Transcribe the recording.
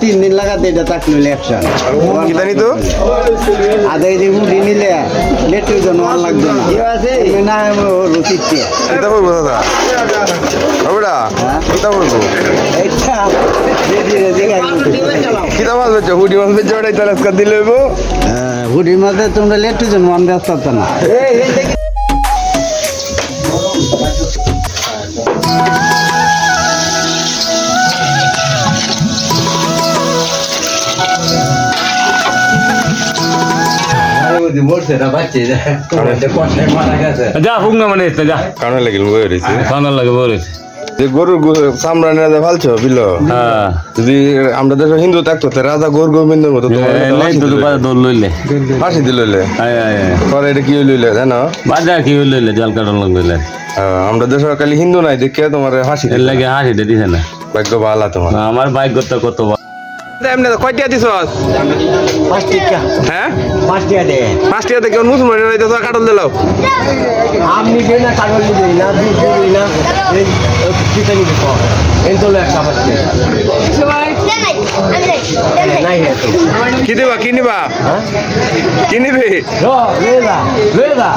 তিন দিন লাগাতে এটা তাক নিলে অ্যাকশন কিতা নিত? আধা কেজি মুড়ি নিলে লেটের জন্য আর লাগবে না। আছে? না রসিদ দিয়ে কিতা বলব দাদা। বলব। এইটা রেডি রেডি কিতা মাছ বেচো হুডি মাছ বেচো ওটাই তাহলে আজকে দিলে হইবো? হুডির মধ্যে তোমরা লেটের জন্য মান ব্যস্ত না যা হুক না মানে যা কারণে লাগিল বই রয়েছে ঠান্ডা লাগে বলে যে গরুর চামড়া নিয়ে ফালছো বিল হ্যাঁ যদি আমরা দেশে হিন্দু থাকতো তো রাজা গৌর গোবিন্দের মতো তো লইলে ফাঁসি দিল পরে এটা কি লইলে জানো বাজার কি লইলে জল কাটন হ্যাঁ, আমরা দেশে খালি হিন্দু নাই দেখে তোমার হাসি লাগে হাসি দিছে না ভাগ্য ভালা তোমার আমার বাইক করতে কত এমনি কয়টা দিছ পাঁচ টিকা হ্যাঁ? পাঁচ টিকা দে। পাঁচ টাকা কেমন মুসলমান দিছ কাটল দিলাও আপনি দিই না কাগজ দিই না দুধ দিই না এই চিতা নিবি এই তো একটা পাচ্ছি নাই তো কি দিবা কি নিবা? কি নিবি? লো লেদা লেদা